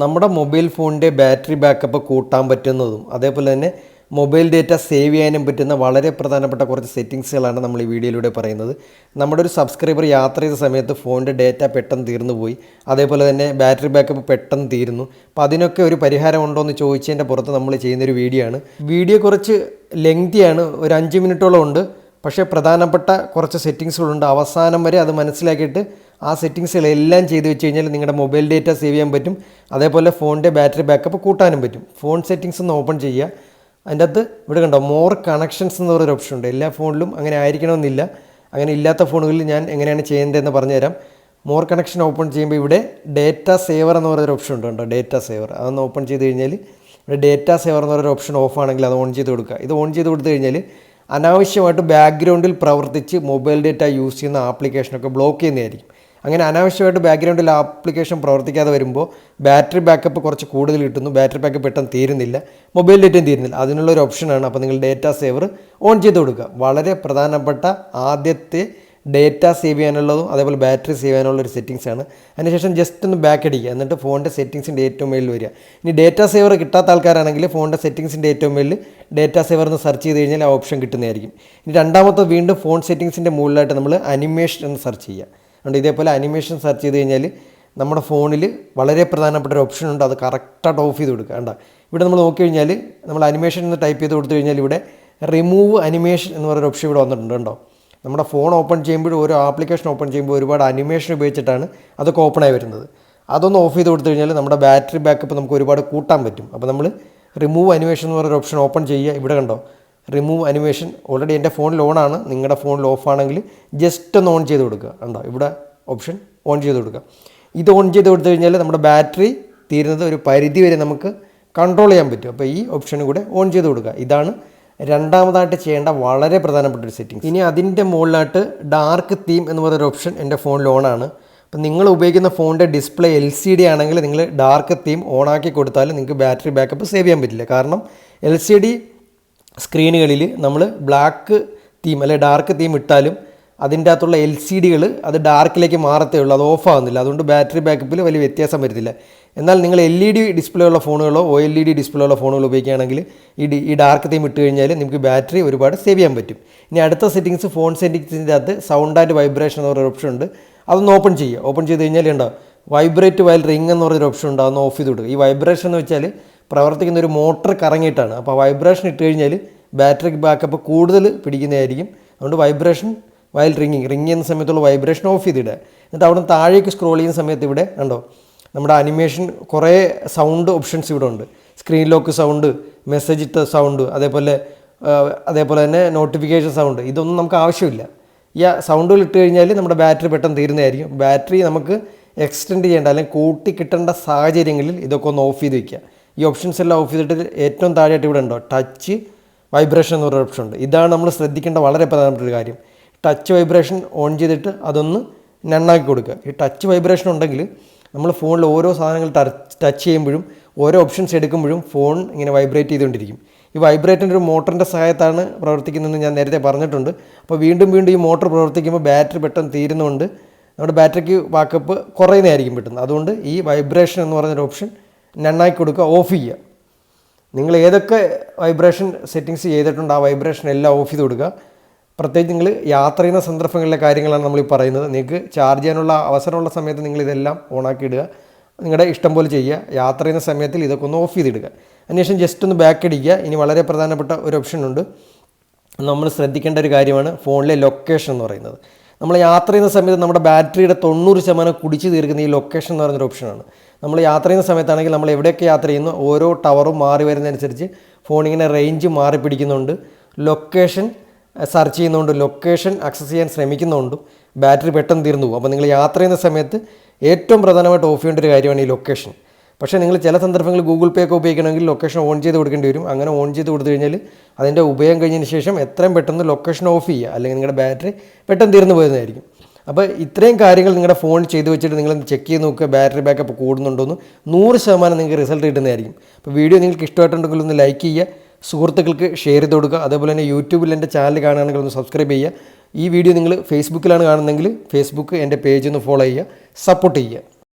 നമ്മുടെ മൊബൈൽ ഫോണിന്റെ battery backup കൂട്ടാൻ പറ്റുന്നതും അതേപോലെ തന്നെ മൊബൈൽ ഡേറ്റ സേവ് ചെയ്യാനും പറ്റുന്ന വളരെ പ്രധാനപ്പെട്ട കുറച്ച് സെറ്റിങ്സുകളാണ് നമ്മൾ ഈ വീഡിയോയിലൂടെ പറയുന്നത്. നമ്മുടെ ഒരു സബ്സ്ക്രൈബർ യാത്ര ചെയ്ത സമയത്ത് ഫോണിന്റെ ഡേറ്റ പെട്ടെന്ന് തീർന്നു പോയി അതേപോലെ തന്നെ ബാറ്ററി ബാക്കപ്പ് പെട്ടെന്ന് തീരുന്നു. അപ്പോൾ അതിനൊക്കെ ഒരു പരിഹാരം ഉണ്ടോ എന്ന് ചോദിച്ചതിന്റെ പുറത്ത് നമ്മൾ ചെയ്യുന്നൊരു വീഡിയോ ആണ് വീഡിയോ കുറച്ച് ലെങ്തിയാണ് ഒരു അഞ്ച് മിനിറ്റോളം ഉണ്ട്. പക്ഷേ പ്രധാനപ്പെട്ട കുറച്ച് സെറ്റിങ്സുകളുണ്ട്. അവസാനം വരെ അത് മനസ്സിലാക്കിയിട്ട് ആ സെറ്റിങ്സുകളെല്ലാം ചെയ്ത് വെച്ച് കഴിഞ്ഞാൽ നിങ്ങളുടെ മൊബൈൽ ഡേറ്റ സേവ് ചെയ്യാൻ പറ്റും. അതേപോലെ ഫോണിന്റെ ബാറ്ററി ബാക്കപ്പ് കൂട്ടാനും പറ്റും. ഫോൺ സെറ്റിങ്സ് ഒന്ന് ഓപ്പൺ ചെയ്യുക. അതിന്റെ അകത്ത് ഇവിടെ കണ്ടോ മോർ കണക്ഷൻസ് എന്ന് പറയുന്ന ഓപ്ഷൻ ഉണ്ട്. എല്ലാ ഫോണിലും അങ്ങനെ ആയിരിക്കണമെന്നില്ല. അങ്ങനെ ഇല്ലാത്ത ഫോണുകളിൽ ഞാൻ എങ്ങനെയാണ് ചെയ്യേണ്ടതെന്ന് പറഞ്ഞുതരാം. മോർ കണക്ഷൻ ഓപ്പൺ ചെയ്യുമ്പോൾ ഇവിടെ ഡേറ്റ സേവർ എന്ന് പറയുന്ന ഓപ്ഷൻ ഉണ്ട് കേട്ടോ ഡേറ്റ സേവർ അതൊന്ന് ഓപ്പൺ ചെയ്ത് കഴിഞ്ഞാൽ ഇവിടെ ഡേറ്റ സേവർ എന്ന് പറയുന്ന ഓപ്ഷൻ ഓഫ് ആണെങ്കിൽ അത് ഓൺ ചെയ്ത് കൊടുക്കുക. ഇത് ഓൺ ചെയ്ത് കൊടുത്തു കഴിഞ്ഞാൽ അനാവശ്യമായിട്ട് ബാക്ക്ഗ്രൗണ്ടിൽ പ്രവർത്തിച്ച് മൊബൈൽ ഡേറ്റ യൂസ് ചെയ്യുന്ന ആപ്ലിക്കേഷനൊക്കെ ബ്ലോക്ക് ചെയ്യുന്നതായിരിക്കും. അങ്ങനെ അനാവശ്യമായിട്ട് ബാക്ക്ഗ്രൗണ്ടിൽ ആപ്ലിക്കേഷൻ പ്രവർത്തിക്കാതെ വരുമ്പോൾ ബാറ്ററി ബാക്കപ്പ് കുറച്ച് കൂടുതൽ കിട്ടുന്നു. ബാറ്ററി ബാക്കപ്പ് പെട്ടെന്ന് തീരുന്നില്ല. മൊബൈൽ ഡേറ്റയും തീരുന്നില്ല. അതിനുള്ള ഒരു ഓപ്ഷനാണ് അപ്പോൾ നിങ്ങൾ ഡേറ്റ സേവർ ഓൺ ചെയ്ത് കൊടുക്കുക. വളരെ പ്രധാനപ്പെട്ട ആദ്യത്തെ ഡേറ്റ സേവ് ചെയ്യാനുള്ളതും അതേപോലെ ബാറ്ററി സേവ് ചെയ്യാനുള്ള ഒരു സെറ്റിങ്സ് ആണ്. അതിനുശേഷം ജസ്റ്റ് ഒന്ന് ബാക്ക് അടിക്കുക. എന്നിട്ട് ഫോണിന്റെ സെറ്റിങ്സിന്റെ ഏറ്റവും മേളിൽ വരിക. ഇനി ഡേറ്റ സേവർ കിട്ടാത്ത ആൾക്കാരാണെങ്കിൽ ഫോണിന്റെ സെറ്റിങ്സിന്റെ ഏറ്റവും മേളിൽ ഡേറ്റ സേവർ എന്ന് സെർച്ച് ചെയ്ത് കഴിഞ്ഞാൽ ആ ഓപ്ഷൻ കിട്ടുന്നതായിരിക്കും. ഇനി രണ്ടാമത്തെ വീണ്ടും ഫോൺ സെറ്റിങ്സിന്റെ മുകളിലായിട്ട് നമ്മൾ അനിമേഷൻ എന്ന് സെർച്ച് ചെയ്യുക. അതുകൊണ്ട് ഇതേപോലെ അനിമേഷൻ സെർച്ച് ചെയ്ത് കഴിഞ്ഞാൽ നമ്മുടെ ഫോണിൽ വളരെ പ്രധാനപ്പെട്ട ഒരു ഓപ്ഷൻ ഉണ്ട്. അത് കറക്റ്റായിട്ട് ഓഫ് ചെയ്ത് കൊടുക്കുക. കണ്ട? ഇവിടെ നമ്മൾ നോക്കി കഴിഞ്ഞാൽ നമ്മൾ അനിമേഷൻ എന്ന് ടൈപ്പ് ചെയ്ത് കൊടുത്തു കഴിഞ്ഞാൽ ഇവിടെ റിമൂവ് അനിമേഷൻ എന്ന് പറയുന്ന ഓപ്ഷൻ ഇവിടെ വന്നിട്ടുണ്ട്. കേട്ടോ നമ്മുടെ ഫോൺ ഓപ്പൺ ചെയ്യുമ്പോൾ ഓരോ ആപ്ലിക്കേഷൻ ഓപ്പൺ ചെയ്യുമ്പോൾ ഒരുപാട് അനിമേഷൻ ഉപയോഗിച്ചിട്ടാണ് അതൊക്കെ ഓപ്പൺ ആയി വരുന്നത്. അതൊന്ന് ഓഫ് ചെയ്ത് കൊടുത്തു കഴിഞ്ഞാൽ നമ്മുടെ ബാറ്ററി ബാക്കപ്പ് നമുക്ക് ഒരുപാട് കൂട്ടാൻ പറ്റും. അപ്പോൾ നമ്മൾ റിമൂവ് അനിമേഷൻ എന്ന് പറയുന്ന ഓപ്ഷൻ ഓപ്പൺ ചെയ്യുക ഇവിടെ കണ്ടോ? റിമൂവ് അനിമേഷൻ ഓൾറെഡി എന്റെ ഫോണിൽ ഓണാണ് നിങ്ങളുടെ ഫോണിൽ ഓഫ് ആണെങ്കിൽ ജസ്റ്റ് ഒന്ന് ഓൺ ചെയ്ത് കൊടുക്കുക. ഉണ്ടോ ഇവിടെ ഓപ്ഷൻ ഓൺ ചെയ്ത് കൊടുക്കുക. ഇത് ഓൺ ചെയ്ത് കൊടുത്തു കഴിഞ്ഞാൽ നമ്മുടെ ബാറ്ററി തീരുന്നത് ഒരു പരിധി വരെ നമുക്ക് കൺട്രോൾ ചെയ്യാൻ പറ്റും. അപ്പോൾ ഈ ഓപ്ഷനും കൂടെ ഓൺ ചെയ്ത് കൊടുക്കുക. ഇതാണ് രണ്ടാമതായിട്ട് ചെയ്യേണ്ട വളരെ പ്രധാനപ്പെട്ട ഒരു സെറ്റിംഗ് ഇനി അതിന്റെ മുകളിലായിട്ട് ഡാർക്ക് തീം എന്ന് പറയുന്ന ഓപ്ഷൻ എന്റെ ഫോണിൽ ഓണാണ് അപ്പം നിങ്ങൾ ഉപയോഗിക്കുന്ന ഫോണിന്റെ ഡിസ്പ്ലേ എൽ സി ഡി ആണെങ്കിൽ നിങ്ങൾ ഡാർക്ക് തീം ഓണാക്കി കൊടുത്താൽ നിങ്ങൾക്ക് ബാറ്ററി ബാക്കപ്പ് സേവ് ചെയ്യാൻ പറ്റില്ല. കാരണം എൽ സി ഡി സ്ക്രീനുകളിൽ നമ്മൾ ബ്ലാക്ക് തീം അല്ലെ ഡാർക്ക് തീം ഇട്ടാലും അതിന്റെ അകത്തുള്ള എൽ സി ഡികൾ അത് ഡാർക്കിലേക്ക് മാറത്തേ ഉള്ളൂ അത് ഓഫ് ആവുന്നില്ല. അതുകൊണ്ട് ബാറ്ററി ബാക്കപ്പിൽ വലിയ വ്യത്യാസം വരുന്നില്ല. എന്നാൽ നിങ്ങൾ എൽ ഇ ഡി ഡിസ്പ്ലേ ഉള്ള ഫോണുകളോ O L E D display ഉള്ള ഫോണുകൾ ഉപയോഗിക്കുകയാണെങ്കിൽ ഈ ഈ ഡാർക്ക് തീം ഇട്ട് കഴിഞ്ഞാൽ നിങ്ങൾക്ക് ബാറ്ററി ഒരുപാട് സേവ് ചെയ്യാൻ പറ്റും. ഇനി അടുത്ത സെറ്റിങ്സ് ഫോൺ സെറ്റിങ്സിന്റെ അകത്ത് സൗണ്ട് ആൻഡ് വൈബ്രേഷൻ എന്ന് പറയുന്ന ഓപ്ഷൻ ഉണ്ട്. അതൊന്ന് ഓപ്പൺ ചെയ്യുക. ഓപ്പൺ ചെയ്ത് കഴിഞ്ഞാൽ ഉണ്ടാവും വൈബ്രേറ്റ് വയൽ റിംഗ് എന്ന് പറഞ്ഞൊരു ഓപ്ഷൻ ഉണ്ട്. അതൊന്ന് ഓഫ് ചെയ്ത് കൊടുക്കുക ഈ വൈബ്രേഷൻ എന്ന് വെച്ചാൽ പ്രവർത്തിക്കുന്ന ഒരു മോട്ടർ കറങ്ങിയിട്ടാണ്. അപ്പോൾ വൈബ്രേഷൻ ഇട്ട് കഴിഞ്ഞാൽ ബാറ്ററിക്ക് ബാക്കപ്പ് കൂടുതൽ പിടിക്കുന്നതായിരിക്കും. അതുകൊണ്ട് വൈബ്രേഷൻ വയൽ റിങ്ങിങ് റിങ് ചെയ്യുന്ന സമയത്തുള്ള വൈബ്രേഷൻ ഓഫ് ചെയ്തിടുക. എന്നിട്ട് അവിടെ താഴേക്ക് സ്ക്രോൾ ചെയ്യുന്ന സമയത്ത് ഇവിടെ ഉണ്ടോ നമ്മുടെ അനിമേഷൻ കുറേ സൗണ്ട് ഓപ്ഷൻസ് ഇവിടെ ഉണ്ട്. സ്ക്രീൻ ലോക്ക് സൗണ്ട് മെസ്സേജ് ഇട്ട സൗണ്ട് അതേപോലെ അതേപോലെ തന്നെ നോട്ടിഫിക്കേഷൻ സൗണ്ട് ഇതൊന്നും നമുക്ക് ആവശ്യമില്ല. ഈ സൗണ്ടുകൾ ഇട്ട് കഴിഞ്ഞാൽ നമ്മുടെ ബാറ്ററി പെട്ടെന്ന് തീരുന്നതായിരിക്കും. ബാറ്ററി നമുക്ക് എക്സ്റ്റെൻഡ് ചെയ്യേണ്ട അല്ലെങ്കിൽ കൂട്ടി കിട്ടേണ്ട സാഹചര്യങ്ങളിൽ ഇതൊക്കെ ഒന്ന് ഓഫ് ചെയ്ത് വെക്കുക. ഈ ഓപ്ഷൻസ് എല്ലാം ഓഫ് ചെയ്തിട്ട് ഏറ്റവും താഴെയായിട്ട് ഇവിടെ ഉണ്ടോ? ടച്ച് വൈബ്രേഷൻ എന്ന് പറയുന്ന ഓപ്ഷൻ ഉണ്ട്. ഇതാണ് നമ്മൾ ശ്രദ്ധിക്കേണ്ട വളരെ പ്രധാനപ്പെട്ട ഒരു കാര്യം. ടച്ച് വൈബ്രേഷൻ ഓൺ ചെയ്തിട്ട് അതൊന്ന് നെണ്ണാക്കി കൊടുക്കുക. ഈ ടച്ച് വൈബ്രേഷൻ ഉണ്ടെങ്കിൽ നമ്മൾ ഫോണിൽ ഓരോ സാധനങ്ങൾ ടച്ച് ചെയ്യുമ്പോഴും ഓരോ ഓപ്ഷൻസ് എടുക്കുമ്പോഴും ഫോൺ ഇങ്ങനെ വൈബ്രേറ്റ് ചെയ്തുകൊണ്ടിരിക്കും. ഈ വൈബ്രേറ്റിന്റെ ഒരു മോട്ടറിന്റെ സഹായത്താണ് പ്രവർത്തിക്കുന്നതെന്ന് ഞാൻ നേരത്തെ പറഞ്ഞിട്ടുണ്ട്. അപ്പോൾ വീണ്ടും വീണ്ടും ഈ മോട്ടർ പ്രവർത്തിക്കുമ്പോൾ ബാറ്ററി പെട്ടെന്ന് തീരുന്നതുകൊണ്ട് നമ്മുടെ ബാറ്ററിക്ക് ബാക്കപ്പ് കുറയുന്നതായിരിക്കും പെട്ടെന്ന്. അതുകൊണ്ട് ഈ വൈബ്രേഷൻ എന്ന് പറഞ്ഞൊരു ഓപ്ഷൻ നന്നാക്കി കൊടുക്കുക ഓഫ് ചെയ്യുക. നിങ്ങൾ ഏതൊക്കെ വൈബ്രേഷൻ സെറ്റിങ്സ് ചെയ്തിട്ടുണ്ട് ആ വൈബ്രേഷൻ എല്ലാം ഓഫ് ചെയ്ത് കൊടുക്കുക. പ്രത്യേകിച്ച് നിങ്ങൾ യാത്ര ചെയ്യുന്ന സന്ദർഭങ്ങളിലെ കാര്യങ്ങളാണ് നമ്മൾ ഈ പറയുന്നത്. നിങ്ങൾക്ക് ചാർജ് ചെയ്യാനുള്ള അവസരമുള്ള സമയത്ത് നിങ്ങൾ ഇതെല്ലാം ഓണാക്കി ഇടുക. നിങ്ങളുടെ ഇഷ്ടം പോലെ ചെയ്യുക. യാത്ര ചെയ്യുന്ന സമയത്തിൽ ഇതൊക്കെ ഒന്ന് ഓഫ് ചെയ്തിടുക. അതിനുശേഷം ജസ്റ്റ് ഒന്ന് ബാക്ക് അടിക്കുക. ഇനി വളരെ പ്രധാനപ്പെട്ട ഒരു ഓപ്ഷൻ ഉണ്ട്. നമ്മൾ ശ്രദ്ധിക്കേണ്ട ഒരു കാര്യമാണ് ഫോണിലെ ലൊക്കേഷൻ എന്ന് പറയുന്നത്. നമ്മൾ യാത്ര ചെയ്യുന്ന സമയത്ത് നമ്മുടെ ബാറ്ററിയുടെ തൊണ്ണൂറ് ശതമാനം കുടിച്ച് തീർക്കുന്ന ഈ ലൊക്കേഷൻ എന്ന് പറയുന്നൊരു ഓപ്ഷനാണ് നമ്മൾ യാത്ര ചെയ്യുന്ന സമയത്താണെങ്കിൽ നമ്മൾ എവിടെയൊക്കെ യാത്ര ചെയ്യുന്നു ഓരോ ടവറും മാറി വരുന്നതനുസരിച്ച് ഫോണിങ്ങനെ റേഞ്ച് മാറി പിടിക്കുന്നുണ്ട്. ലൊക്കേഷൻ സെർച്ച് ചെയ്യുന്നതുകൊണ്ട് ലൊക്കേഷൻ ആക്സസ് ചെയ്യാൻ ശ്രമിക്കുന്നതുകൊണ്ടും ബാറ്ററി പെട്ടെന്ന് തീർന്നു പോകും. അപ്പോൾ നിങ്ങൾ യാത്ര ചെയ്യുന്ന സമയത്ത് ഏറ്റവും പ്രധാനമായിട്ട് ഓഫ് ചെയ്യേണ്ട ഒരു കാര്യമാണ് ഈ ലൊക്കേഷൻ പക്ഷേ നിങ്ങൾ ചില സന്ദർഭങ്ങളിൽ ഗൂഗിൾ പേ ഒക്കെ ഉപയോഗിക്കണമെങ്കിൽ ലൊക്കേഷൻ ഓൺ ചെയ്ത് കൊടുക്കേണ്ടി വരും. അങ്ങനെ ഓൺ ചെയ്ത് കൊടുത്തു കഴിഞ്ഞാൽ അതിന്റെ ഉപയോഗം കഴിഞ്ഞതിന് ശേഷം എത്രയും പെട്ടെന്ന് ലൊക്കേഷൻ ഓഫ് ചെയ്യുക. അല്ലെങ്കിൽ നിങ്ങളുടെ ബാറ്ററി പെട്ടെന്ന് തീർന്നു പോകുന്നതായിരിക്കും. അപ്പോൾ ഇത്രയും കാര്യങ്ങൾ നിങ്ങളുടെ ഫോൺ ചെയ്ത് വെച്ചിട്ട് നിങ്ങൾ ചെക്ക് ചെയ്ത് നോക്കുക ബാറ്ററി ബാക്കപ്പ് കൂടുന്നുണ്ടോന്ന് നൂറ് ശതമാനം നിങ്ങൾക്ക് റിസൾട്ട് കിട്ടുന്നതായിരിക്കും. അപ്പോൾ വീഡിയോ നിങ്ങൾക്ക് ഇഷ്ടമായിട്ടുണ്ടെങ്കിൽ ഒന്ന് ലൈക്ക് ചെയ്യുക സുഹൃത്തുക്കൾക്ക് ഷെയർ ചെയ്ത് കൊടുക്കുക. അതേപോലെ തന്നെ യൂട്യൂബിൽ എന്റെ ചാനൽ കാണുകയാണെങ്കിൽ ഒന്ന് സബ്സ്ക്രൈബ് ചെയ്യുക. ഈ വീഡിയോ നിങ്ങൾ ഫേസ്ബുക്കിലാണ് കാണുന്നതെങ്കിൽ ഫേസ്ബുക്ക് എന്റെ പേജ് ഒന്ന് ഫോളോ ചെയ്യുക സപ്പോർട്ട് ചെയ്യുക.